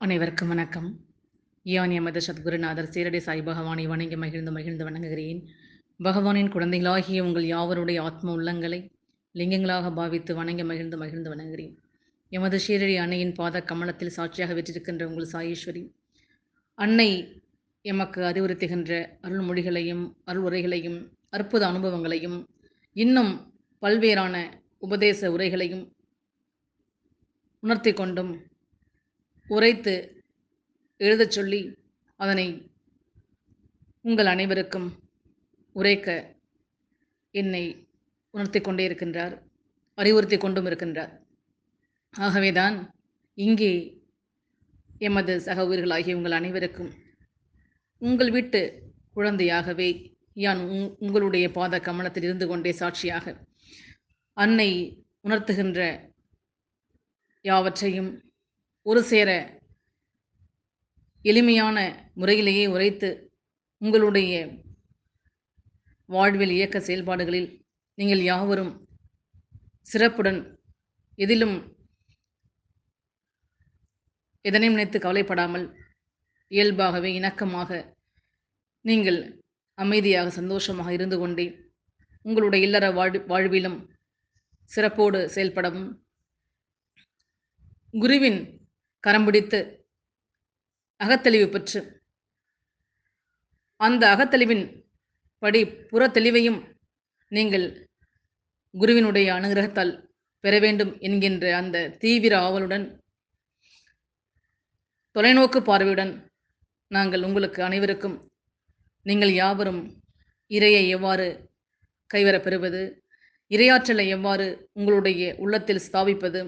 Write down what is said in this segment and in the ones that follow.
அனைவருக்கும் வணக்கம். யான் எமது சத்குருநாதர் சீரடி சாய் பகவானை வணங்கி மகிழ்ந்து மகிழ்ந்து வணங்குகிறேன். பகவானின் குழந்தைகளாகிய உங்கள் யாவருடைய ஆத்ம உள்ளங்களை லிங்கங்களாக பாவித்து வணங்கி மகிழ்ந்து மகிழ்ந்து வணங்குகிறேன். எமது ஷீரடி அன்னையின் பாத கமலத்தில் சாட்சியாக வெற்றிருக்கின்ற உங்கள் சாயீஸ்வரி. அன்னை எமக்கு அறிவுறுத்துகின்ற அருள்மொழிகளையும் அருள் உரைகளையும் அற்புத அனுபவங்களையும் இன்னும் பல்வேறான உபதேச உரைகளையும் உணர்த்தி கொண்டும் உரைத்து எழுதச் சொல்லி அதனை உங்கள் அனைவருக்கும் உரைக்க என்னை உணர்த்தி கொண்டே இருக்கின்றார் அறிவுறுத்தி கொண்டும் இருக்கின்றார். ஆகவேதான் இங்கே எமது சக உயிர்களாகிய உங்கள் அனைவருக்கும் உங்கள் வீட்டு குழந்தையாகவே யான் உங்களுடைய பாத கமலத்தில் இருந்து கொண்டே சாட்சியாக அன்னை உணர்த்துகின்ற யாவற்றையும் ஒரு சேர எளிமையான முறையிலேயே உரைத்து உங்களுடைய வாழ்வில் இயக்க செயல்பாடுகளில் நீங்கள் யாவரும் சிறப்புடன் எதிலும் எதனையும் நினைத்து கவலைப்படாமல் இயல்பாகவே இணக்கமாக நீங்கள் அமைதியாக சந்தோஷமாக இருந்து கொண்டே உங்களுடைய இல்லற வாழ் வாழ்விலும் சிறப்போடு செயல்படவும். குருவின் கரம் பிடித்து அகத்தெளிவு பெற்று அந்த அகத்தெளிவின் படி புறத்தெளிவையும் நீங்கள் குருவினுடைய அனுகிரகத்தால் பெற வேண்டும் என்கின்ற அந்த தீவிர ஆவலுடன் தொலைநோக்கு பார்வையுடன் நாங்கள் உங்களுக்கு அனைவருக்கும் நீங்கள் யாவரும் இறையை எவ்வாறு கைவரப் பெறுவது இரையாற்றலை எவ்வாறு உங்களுடைய உள்ளத்தில் ஸ்தாபிப்பது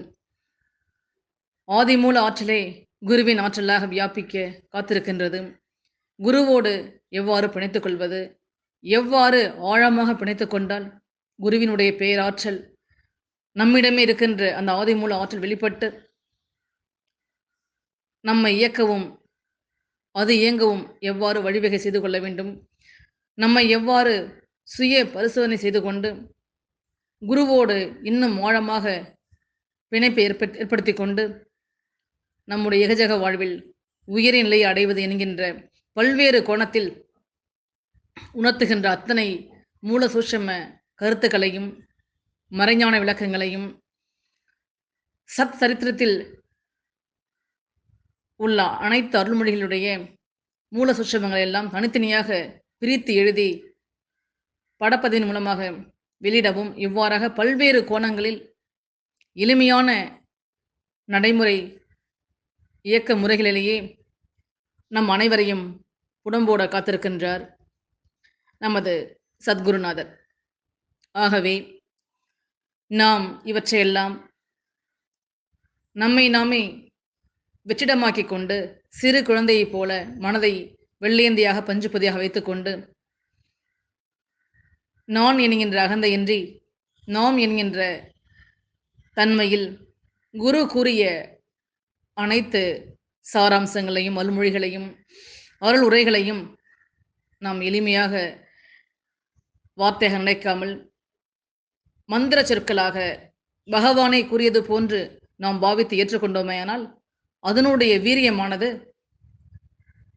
ஆதிமூல ஆற்றலே குருவின் ஆற்றலாக வியாபிக்க காத்திருக்கின்றது. குருவோடு எவ்வாறு பிணைத்துக் கொள்வது? எவ்வாறு ஆழமாக பிணைத்துக் கொண்டால் குருவினுடைய பேராற்றல் நம்மிடமே இருக்கின்ற அந்த ஆதிமூல ஆற்றல் வெளிப்பட்டு நம்மை இயக்கவும் அது இயங்கவும் எவ்வாறு வழிவகை செய்து கொள்ள வேண்டும்? நம்மை எவ்வாறு சுய பரிசோதனை செய்து கொண்டு குருவோடு இன்னும் ஆழமாக பிணைப்பை ஏற்ப ஏற்படுத்தி கொண்டு நம்முடைய எகஜக வாழ்வில் உயரிய நிலையை அடைவது என்கின்ற பல்வேறு கோணத்தில் உணர்த்துகின்ற அத்தனை மூல சூட்சம கருத்துக்களையும் மறைஞான விளக்கங்களையும் சத் சரித்திரத்தில் உள்ள அனைத்து அருள்மொழிகளுடைய மூல சுட்சமங்களை எல்லாம் தனித்தனியாக பிரித்து எழுதி படப்பதின் மூலமாக வெளியிடவும் இவ்வாறாக பல்வேறு கோணங்களில் எளிமையான நடைமுறை இயக்க முறைகளிலேயே நம் அனைவரையும் உடம்போட காத்திருக்கின்றார் நமது சத்குருநாதர். ஆகவே நாம் இவற்றையெல்லாம் நம்மை நாமே வெற்றிடமாக்கிக் கொண்டு சிறு குழந்தையைப் போல மனதை வெள்ளையந்தியாக பஞ்சுப்பதியாக வைத்துக்கொண்டு நான் என்கின்ற அகந்தையின்றி நாம் என்கின்ற தன்மையில் குரு கூறிய அனைத்து சாராம்சங்களையும் வல்மொழிகளையும் அருள் உரைகளையும் நாம் எளிமையாக வார்த்தையாக நினைக்காமல் மந்திர சொற்களாக பகவானை கூறியது போன்று நாம் பாவித்து ஏற்றுக்கொண்டோமேயானால் அதனுடைய வீரியமானது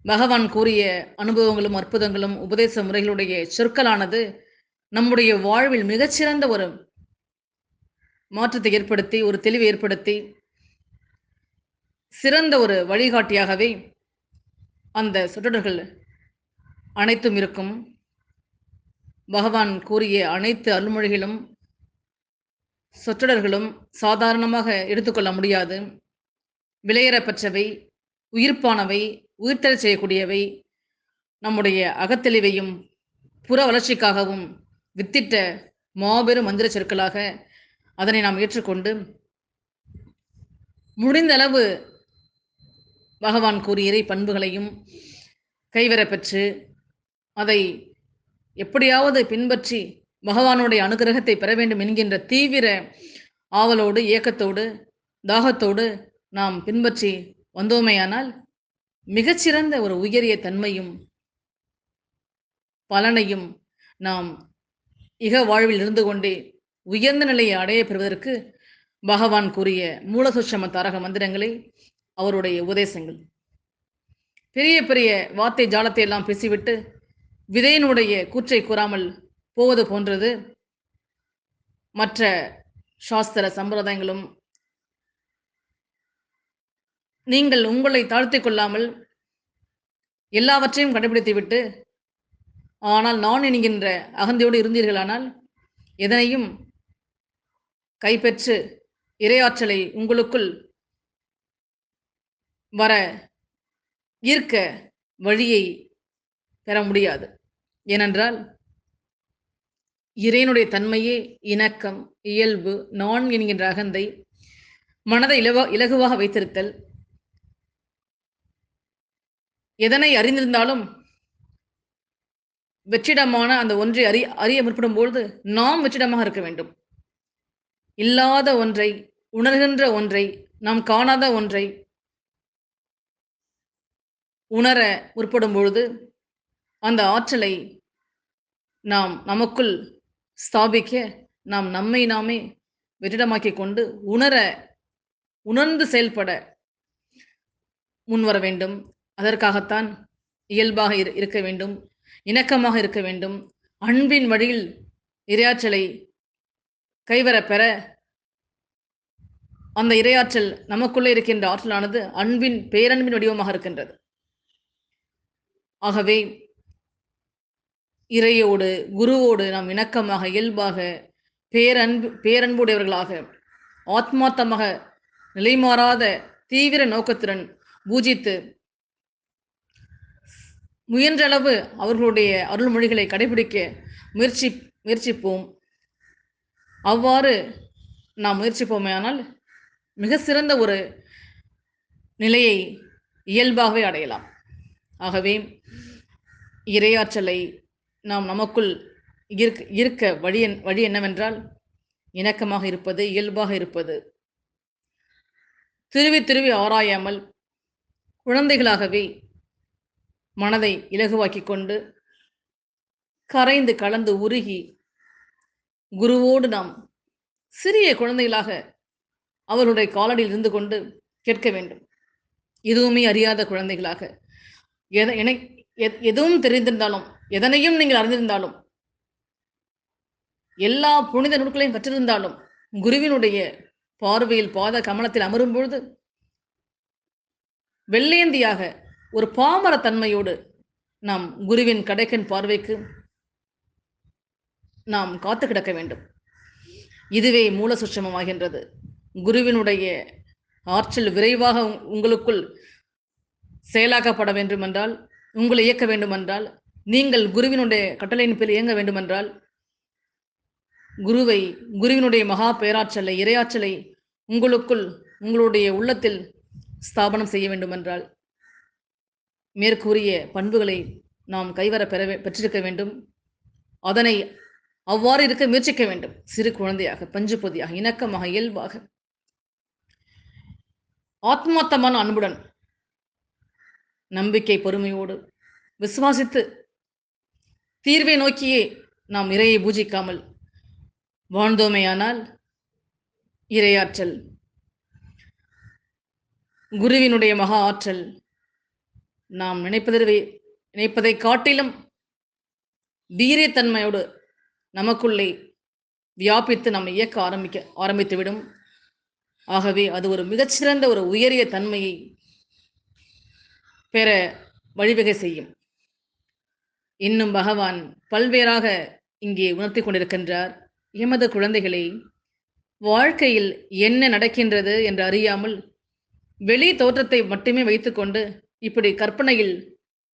பகவான் கூறிய அனுபவங்களும் அற்புதங்களும் உபதேச முறைகளுடைய சொற்களானது நம்முடைய வாழ்வில் மிகச்சிறந்த ஒரு மாற்றத்தை ஏற்படுத்தி ஒரு தெளிவை ஏற்படுத்தி சிறந்த ஒரு வழிகாட்டியாகவே அந்த சொற்றொடர்கள் அனைத்தும் இருக்கும். பகவான் கூறிய அனைத்து அருள்மொழிகளும் சொற்றொடர்களும் சாதாரணமாக எடுத்துக்கொள்ள முடியாது. விலையேறப்பற்றவை உயிர்ப்பானவை உயிர்த்தல் செய்யக்கூடியவை நம்முடைய அகத்தெளிவையும் புற வளர்ச்சிக்காகவும் வித்திட்ட மாபெரும் மந்திர சொற்களாக அதனை நாம் ஏற்றுக்கொண்டு முடிந்தளவு பகவான் கூறிய இறை பண்புகளையும் கைவரப்பெற்று அதை எப்படியாவது பின்பற்றி பகவானுடைய அனுகிரகத்தை பெற வேண்டும் என்கின்ற தீவிர ஆவலோடு ஏக்கத்தோடு தாகத்தோடு நாம் பின்பற்றி வந்தோமேயானால் மிகச்சிறந்த ஒரு உயரிய தன்மையும் பலனையும் நாம் இக வாழ்வில் இருந்து கொண்டே உயர்ந்த நிலையை அடைய பெறுவதற்கு பகவான் கூறிய மூலசுஷம தாரக மந்திரங்களை அவருடைய உபதேசங்கள். பெரிய பெரிய வார்த்தை ஜாலத்தை எல்லாம் பேசிவிட்டு விதையினுடைய கூற்றை கூறாமல் போவது போன்றது. மற்ற சாஸ்திர சம்பிரதாயங்களும் நீங்கள் உங்களை தாழ்த்தி கொள்ளாமல் எல்லாவற்றையும் கடைபிடித்துவிட்டு ஆனால் நான் என்கின்ற அகந்தையோடு இருந்தீர்களானால் எதனையும் கைப்பற்று இரையாற்றலை உங்களுக்குள் வர ஈர்க்க வழியை பெற முடியாது. ஏனென்றால் இறைனுடைய தன்மையே இணக்கம் இயல்பு நான் என்கின்ற அகந்தை மனதை இலவ இலகுவாக வைத்திருத்தல் எதனை அறிந்திருந்தாலும் வெற்றிடமான அந்த ஒன்றை அறி அறிய முற்படும் பொழுது நாம் வெற்றிடமாக இருக்க வேண்டும். இல்லாத ஒன்றை உணர்கின்ற ஒன்றை நாம் காணாத ஒன்றை உணர முற்படும் பொழுது அந்த ஆற்றலை நாம் நமக்குள் ஸ்தாபிக்க நாம் நம்மை நாமே வெற்றிடமாக்கி கொண்டு உணர உணர்ந்து செயல்பட முன்வர வேண்டும். அதற்காகத்தான் இயல்பாக இரு- இருக்க வேண்டும். இணக்கமாக இருக்க வேண்டும். அன்பின் வழியில் இரையாற்றலை கைவர பெற அந்த இரையாற்றல் நமக்குள்ளே இருக்கின்ற ஆற்றலானது அன்பின் பேரன்பின் வடிவமாக இருக்கின்றது. ஆகவே இறையோடு குருவோடு நாம் இணக்கமாக இயல்பாக பேரன்பு பேரன்புடையவர்களாக ஆத்மார்த்தமாக நிலைமாறாத தீவிர நோக்கத்துடன் பூஜித்து முயன்றளவு அவர்களுடைய அருள்மொழிகளை கடைபிடிக்க முயற்சி முயற்சிப்போம். அவ்வாறு நாம் முயற்சிப்போமே ஆனால் மிக சிறந்த ஒரு நிலையை இயல்பாகவே அடையலாம். ஆகவே இரையாற்றலை நாம் நமக்குள் இருக்க இருக்க வழி வழி என்னவென்றால் இணக்கமாக இருப்பது இயல்பாக இருப்பது. திருவி திருவி ஆராயாமல் குழந்தைகளாகவே மனதை இலகுவாக்கி கொண்டு கரைந்து கலந்து உருகி குருவோடு நாம் சிறிய குழந்தைகளாக அவருடைய காலடியில் இருந்து கொண்டு கேட்க வேண்டும். எதுவுமே அறியாத குழந்தைகளாக எதுவும் தெரிந்திருந்தாலும் எதனையும் நீங்கள் அறிந்திருந்தாலும் எல்லா புனித நூல்களையும் கற்றிருந்தாலும் குருவினுடைய பார்வையில் பாத கமலத்தில் அமரும் பொழுது வெள்ளேந்தியாக ஒரு பாமர தன்மையோடு நாம் குருவின் கடைக்கன் பார்வைக்கு நாம் காத்து கிடக்க வேண்டும். இதுவே மூல சுட்சமமாகின்றது குருவினுடைய ஆற்றல் விரைவாக உங்களுக்குள் செயலாக்கப்பட வேண்டுமென்றால் உங்களை இயக்க வேண்டுமென்றால் நீங்கள் குருவினுடைய கட்டளையின் பேர் இயங்க வேண்டுமென்றால் குருவை குருவினுடைய மகா பேராற்றலை இரையாற்றலை உங்களுக்குள் உங்களுடைய உள்ளத்தில் ஸ்தாபனம் செய்ய வேண்டுமென்றால் மேற்கூறிய பண்புகளை நாம் கைவர பெற பெற்றிருக்க வேண்டும். அதனை அவ்வாறு இருக்க முயற்சிக்க வேண்டும். சிறு குழந்தையாக பஞ்சு பொதியாக இணக்கமாக இயல்பாக. ஆத்மார்த்தமான அன்புடன் நம்பிக்கை பொறுமையோடு விசுவாசித்து தீர்வை நோக்கியே நாம் இறையை பூஜிக்காமல் வாழ்ந்தோமேயானால் இறையாற்றல் குருவினுடைய மகா ஆற்றல் நாம் நினைப்பதை நினைப்பதை காட்டிலும் வீரியத்தன்மையோடு நமக்குள்ளே வியாபித்து நம்மை இயக்க ஆரம்பிக்க ஆரம்பித்துவிடும். ஆகவே அது ஒரு மிகச்சிறந்த ஒரு உயரிய தன்மையை பெற வழிவகை செய்யும். இன்னும் பகவான் பல்வேறாக இங்கே உணர்த்தி கொண்டிருக்கின்றார். எமது குழந்தைகளை வாழ்க்கையில் என்ன நடக்கின்றது என்று அறியாமல் வெளி தோற்றத்தை மட்டுமே வைத்துக்கொண்டு இப்படி கற்பனையில்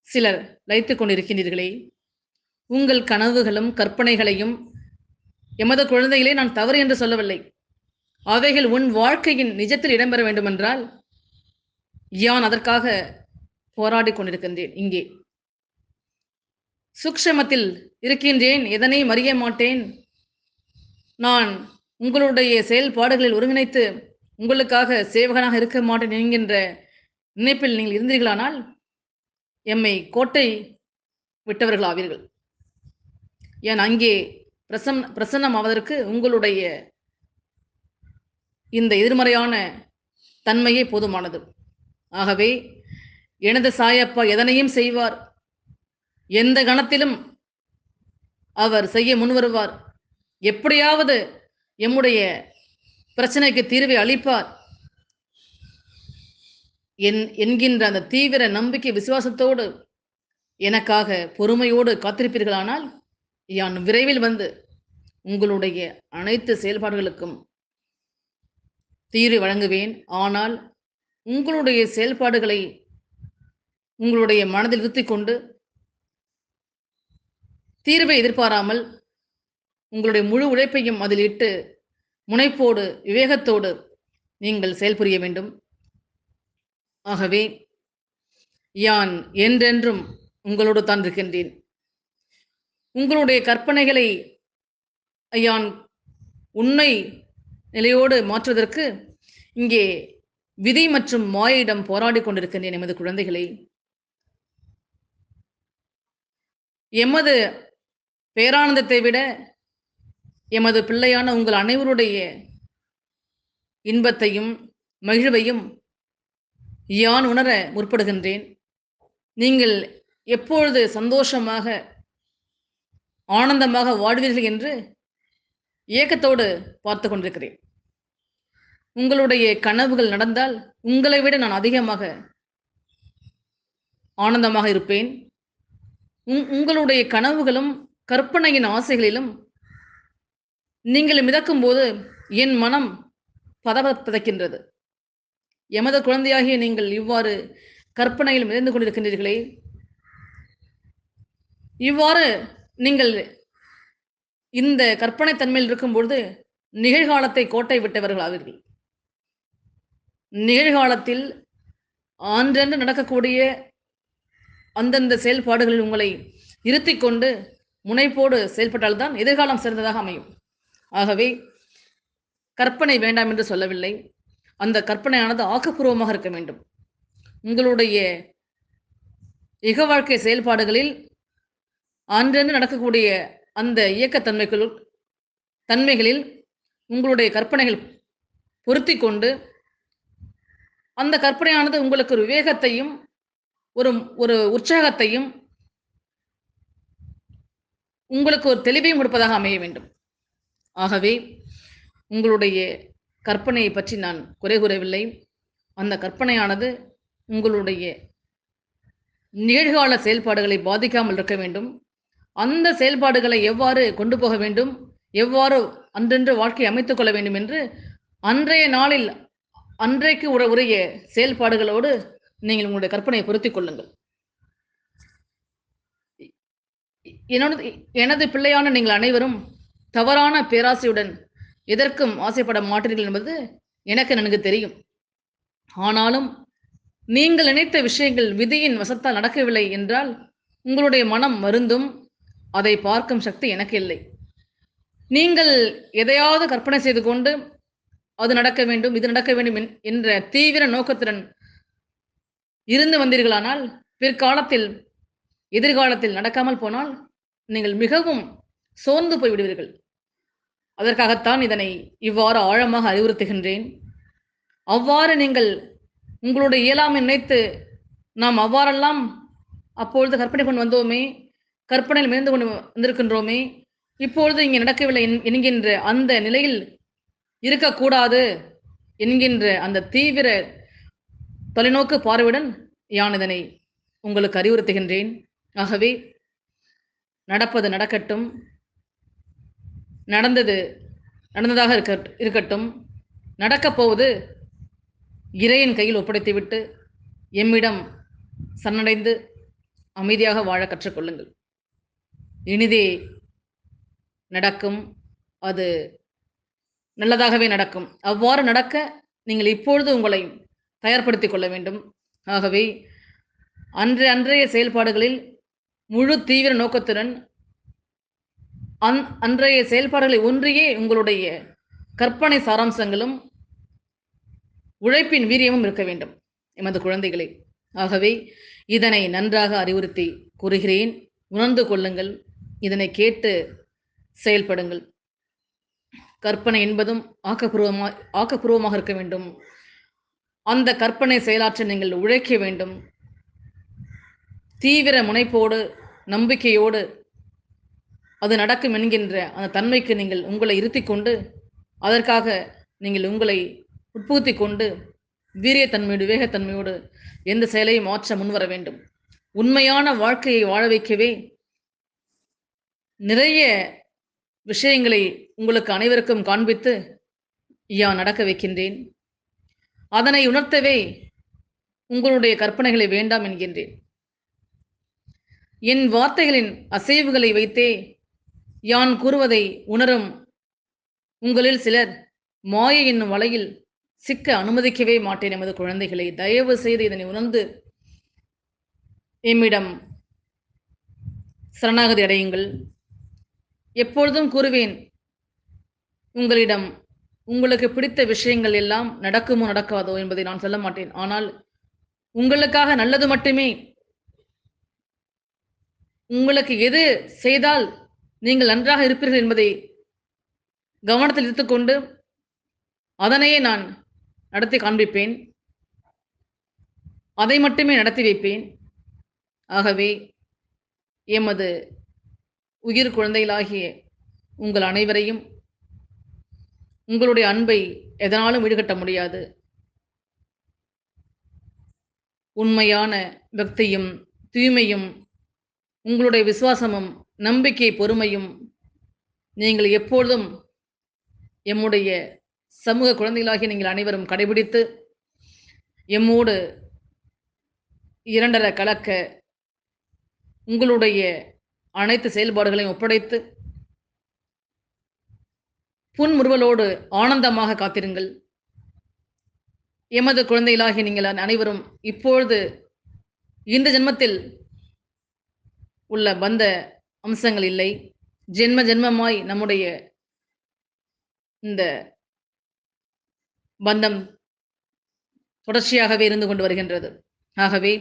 சிலர் லைத்து கொண்டிருக்கின்றீர்களே. உங்கள் கனவுகளும் கற்பனைகளையும் எமது குழந்தைகளே நான் தவறு என்று சொல்லவில்லை. அவைகள் உன் வாழ்க்கையின் நிஜத்தில் இடம்பெற வேண்டுமென்றால் யான் அதற்காக போராடிக் கொண்டிருக்கின்றேன். இங்கே. சுக்ஷமத்தில் இருக்கின்றேன். எதனையும் அறிய மாட்டேன்? நான் உங்களுடைய செயல்பாடுகளில் ஒருங்கிணைத்து உங்களுக்காக சேவகனாக இருக்க மாட்டேன் என்கின்ற நினைப்பில் நீங்கள் இருந்தீர்களானால் எம்மை கோட்டை விட்டவர்கள் ஆவீர்கள் ஏன் அங்கே பிரசன் பிரசன்னம் ஆவதற்கு உங்களுடைய இந்த எதிர்மறையான தன்மையே போதுமானது. ஆகவே எனது சாயப்பா எதனையும் செய்வார்? எந்த கணத்திலும் அவர் செய்ய முன்வருவார். எப்படியாவது எம்முடைய பிரச்சனைக்கு தீர்வை அளிப்பார். என் என்கின்ற அந்த தீவிர நம்பிக்கை விசுவாசத்தோடு எனக்காக பொறுமையோடு காத்திருப்பீர்களானால் யான் விரைவில் வந்து உங்களுடைய அனைத்து செயல்பாடுகளுக்கும் தீர்வு வழங்குவேன். ஆனால் உங்களுடைய செயல்பாடுகளை உங்களுடைய மனதில் நிறுத்திக் கொண்டு தீர்வை எதிர்பாராமல் உங்களுடைய முழு உழைப்பையும் அதில் இட்டு முனைப்போடு விவேகத்தோடு நீங்கள் செயல்புரிய வேண்டும். ஆகவே யான் என்றென்றும் உங்களோடு தான் இருக்கின்றேன். உங்களுடைய கற்பனைகளை யான் உண்மை நிலையோடு மாற்றுவதற்கு இங்கே விதி மற்றும் மாயிடம் போராடி கொண்டிருக்கின்றேன் எமது குழந்தைகளை. எமது பேரானந்தத்தை விட எமது பிள்ளையான உங்கள் அனைவருடைய இன்பத்தையும் மகிழ்வையும் யான் உணர முற்படுகின்றேன். நீங்கள் எப்பொழுது சந்தோஷமாக ஆனந்தமாக வாடுவீர்கள் என்று ஏக்கத்தோடு பார்த்து கொண்டிருக்கிறேன். உங்களுடைய கனவுகள் நடந்தால் உங்களை விட நான் அதிகமாக ஆனந்தமாக இருப்பேன். உங்களுடைய கனவுகளும் கற்பனையின் ஆசைகளிலும் நீங்கள் மிதக்கும் போது என் மனம் பதபதக்கின்றது. எமது குழந்தையாகிய நீங்கள் இவ்வாறு கற்பனையில் மிதந்து கொண்டிருக்கின்றீர்களே. இவ்வாறு நீங்கள் இந்த கற்பனை தன்மையில் இருக்கும் பொழுது நிகழ்காலத்தை கோட்டை விட்டவர்கள் ஆவீர்கள் நிகழ்காலத்தில் ஆன்றென்று நடக்கக்கூடிய அந்தந்த செயல்பாடுகளில் உங்களை இருத்தி கொண்டு முனைப்போடு செயல்பட்டால்தான் எதிர்காலம் சிறந்ததாக அமையும். ஆகவே கற்பனை வேண்டாம் என்று சொல்லவில்லை. அந்த கற்பனையானது ஆக்கப்பூர்வமாக இருக்க வேண்டும். உங்களுடைய இக வாழ்க்கை செயல்பாடுகளில் அன்றென்று நடக்கக்கூடிய அந்த இயக்கத்தன்மைக்குள் தன்மைகளில் உங்களுடைய கற்பனைகள் பொருத்தி கொண்டு அந்த கற்பனையானது உங்களுக்கு ஒரு விவேகத்தையும் ஒரு ஒரு உற்சாகத்தையும் உங்களுக்கு ஒரு தெளிவையும் கொடுப்பதாக அமைய வேண்டும். ஆகவே உங்களுடைய கற்பனையை பற்றி நான் குறை கூறவில்லை. அந்த கற்பனையானது உங்களுடைய நிகழ்கால செயல்பாடுகளை பாதிக்காமல் இருக்க வேண்டும். அந்த செயல்பாடுகளை எவ்வாறு கொண்டு போக வேண்டும்? எவ்வாறு அன்றென்று வாழ்க்கை அமைத்துக் கொள்ள வேண்டும் என்று அன்றைய நாளில் அன்றைக்கு உர உரிய செயல்பாடுகளோடு நீங்கள் உங்களுடைய கற்பனையை பொருத்திக் கொள்ளுங்கள். என்னோட எனது பிள்ளையான நீங்கள் அனைவரும் தவறான பேராசையுடன் எதற்கும் ஆசைப்பட மாட்டீர்கள் என்பது எனக்கு நன்கு தெரியும். ஆனாலும் நீங்கள் நினைத்த விஷயங்கள் விதியின் வசத்தால் நடக்கவில்லை என்றால் உங்களுடைய மனம் மருந்தும் அதை பார்க்கும் சக்தி எனக்கு இல்லை. நீங்கள் எதையாவது கற்பனை செய்து கொண்டு அது நடக்க வேண்டும் இது நடக்க வேண்டும் என்- என்ற தீவிர நோக்கத்துடன் இருந்து வந்தீர்களானால் பிற்காலத்தில் எதிர்காலத்தில் நடக்காமல் போனால் நீங்கள் மிகவும் சோர்ந்து போய் விடுவீர்கள் அதற்காகத்தான் இதனை இவ்வாறு ஆழமாக அறிவுறுத்துகின்றேன். அவ்வாறு நீங்கள் உங்களுடைய இயலாமை நினைத்து நாம் அவ்வாறெல்லாம் அப்பொழுது கற்பனை கொண்டு வந்தோமே கற்பனையில் மிகுந்து கொண்டு வந்திருக்கின்றோமே இப்பொழுது இங்கே நடக்கவில்லை என்- என்கின்ற அந்த நிலையில் இருக்கக்கூடாது என்கின்ற அந்த தீவிர தொலைநோக்கு பார்வையுடன் யான் இதனை உங்களுக்கு அறிவுறுத்துகின்றேன். ஆகவே நடப்பது நடக்கட்டும் நடந்தது நடந்ததாக இருக்க இருக்கட்டும் நடக்கப் போவது இறையின் கையில் ஒப்படைத்துவிட்டு எம்மிடம் சரணடைந்து அமைதியாக வாழ கற்றுக்கொள்ளுங்கள் இனிதே நடக்கும் அது நல்லதாகவே நடக்கும். அவ்வாறு நடக்க நீங்கள் இப்பொழுது உங்களை தயார்படுத்திக் கொள்ள வேண்டும். ஆகவே அன்றைய அன்றைய செயல்பாடுகளில் முழு தீவிர நோக்கத்துடன் அந் அன்றைய செயல்பாடுகளை ஒன்றியே உங்களுடைய கற்பனை சாராம்சங்களும் உழைப்பின் வீரியமும் இருக்க வேண்டும் எமது குழந்தைகளை. ஆகவே இதனை நன்றாக அறிவுறுத்தி கூறுகிறேன். உணர்ந்து கொள்ளுங்கள். இதனை கேட்டு செயல்படுங்கள். கற்பனை என்பதும் ஆக்கப்பூர்வமாக ஆக்கப்பூர்வமாக இருக்க வேண்டும். அந்த கற்பனை செயலாற்ற நீங்கள் உழைக்க வேண்டும். தீவிர முனைப்போடு நம்பிக்கையோடு அது நடக்கும் என்கின்ற அந்த தன்மைக்கு நீங்கள் உங்களை இருத்தி கொண்டு அதற்காக நீங்கள் உங்களை உட்புகுத்தி கொண்டு வீரியத்தன்மையோடு வேகத்தன்மையோடு எந்த செயலையும் மாற்ற முன்வர வேண்டும். உண்மையான வாழ்க்கையை வாழ வைக்கவே நிறைய விஷயங்களை உங்களுக்கு அனைவருக்கும் காண்பித்து ஐயா நடக்க வைக்கின்றேன். அதனை உணர்த்தவே உங்களுடைய கற்பனைகளை வேண்டாம் என்கின்றேன். என் வார்த்தைகளின் அசைவுகளை வைத்தே யான் கூறுவதை உணரும் உங்களில் சிலர் மாயை என்னும் வலையில் சிக்க அனுமதிக்கவே மாட்டேன் எமது குழந்தைகளை. தயவு செய்து இதனை உணர்ந்து எம்மிடம் சரணாகதி அடையுங்கள். எப்பொழுதும் கூறுவேன் உங்களிடம் உங்களுக்கு பிடித்த விஷயங்கள் எல்லாம் நடக்குமோ நடக்காதோ என்பதை நான் சொல்ல மாட்டேன். ஆனால் உங்களுக்காக நல்லது மட்டுமே. உங்களுக்கு எது செய்தால் நீங்கள் நன்றாக இருப்பீர்கள் என்பதை கவனத்தில் எடுத்துக்கொண்டு அதனையே நான் நடத்தி காண்பிப்பேன். அதை மட்டுமே நடத்தி வைப்பேன். ஆகவே எமது உயிர் குழந்தைகளாகிய உங்கள் அனைவரையும் உங்களுடைய அன்பை எதனாலும் ஈடுகட்ட முடியாது. உண்மையான பக்தியும் தூய்மையும் உங்களுடைய விசுவாசமும் நம்பிக்கை பொறுமையும் நீங்கள் எப்பொழுதும் எம்முடைய சமூக குழந்தைகளாகிய நீங்கள் அனைவரும் கடைபிடித்து எம்மோடு இரண்டரை கலக்க உங்களுடைய அனைத்து செயல்பாடுகளையும் ஒப்படைத்து புன்முறுவலோடு ஆனந்தமாக காத்திருங்கள். எமது குழந்தைகளாகி நீங்கள் அனைவரும் இப்பொழுது இந்த ஜென்மத்தில் உள்ள பந்த அம்சங்கள் இல்லை. ஜென்ம ஜென்மமாய் நம்முடைய இந்த பந்தம் தொடர்ச்சியாகவே இருந்து கொண்டு வருகின்றது. ஆகவே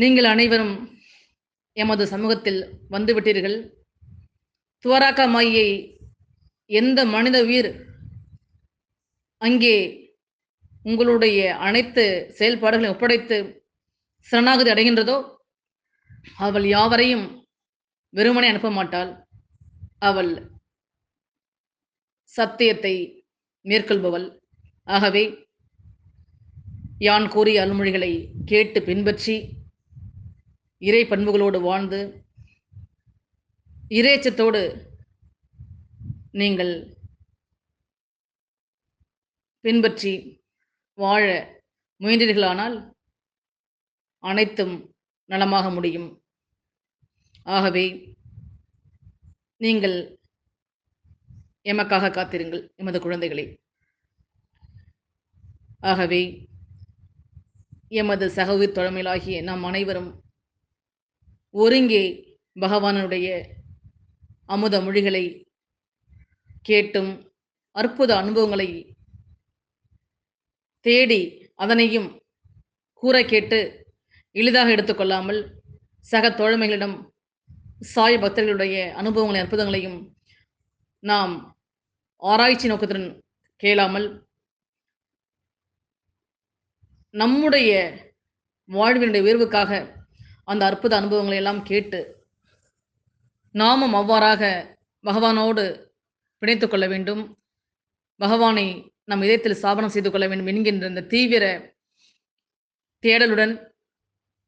நீங்கள் அனைவரும் எமது சமூகத்தில் வந்துவிட்டீர்கள். துவராக்கா மாயை எந்த மனித உயிர் அங்கே உங்களுடைய அனைத்து செயல்பாடுகளையும் ஒப்படைத்து சரணாகதி அடைகின்றதோ அவள் யாவரையும் வெறுமனை அனுப்ப மாட்டாள். அவள் சத்தியத்தை மேற்கொள்பவள். ஆகவே யான் கூறிய அல்மொழிகளை கேட்டு பின்பற்றி இறை பண்புகளோடு வாழ்ந்து இறைச்சத்தோடு நீங்கள் பின்பற்றி வாழ முயன்றீர்களானால் அனைத்தும் நலமாக முடியும். ஆகவே நீங்கள் எமக்காக காத்திருங்கள் எமது குழந்தைகளை. ஆகவே எமது சக தொழமையிலாகிய நாம் அனைவரும் ஒருங்கே பகவானுடைய அமுத மொழிகளை கேட்டும் அற்புத அனுபவங்களை தேடி அதனையும் கூற கேட்டு எளிதாக எடுத்துக்கொள்ளாமல் சக தோழமைகளிடம் சாய் பக்தர்களுடைய அனுபவங்களை அற்புதங்களையும் நாம் ஆராய்ச்சி நோக்கத்துடன் கேளாமல் நம்முடைய வாழ்வினுடைய உயர்வுக்காக அந்த அற்புத அனுபவங்களை எல்லாம் கேட்டு நாமும் அவ்வாறாக பகவானோடு பிணைத்துக் கொள்ள வேண்டும். பகவானை நம் இதயத்தில் ஸ்தாபனம் செய்து கொள்ள வேண்டும் என்கின்ற இந்த தீவிர தேடலுடன்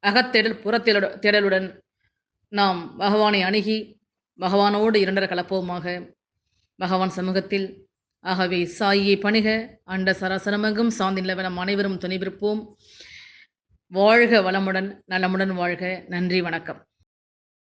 அகத்தேடல் புறத்தேட தேடலுடன் நாம் பகவானை அணுகி பகவானோடு இரண்டர கலப்போமாக பகவான் சமூகத்தில் ஆகவே சாயியை பணிக அண்ட சராசரமங்கும் சாந்தி நிலவ நம் அனைவரும் துணைவிருப்போம் வாழ்க வளமுடன் நலமுடன் வாழ்க. நன்றி வணக்கம்.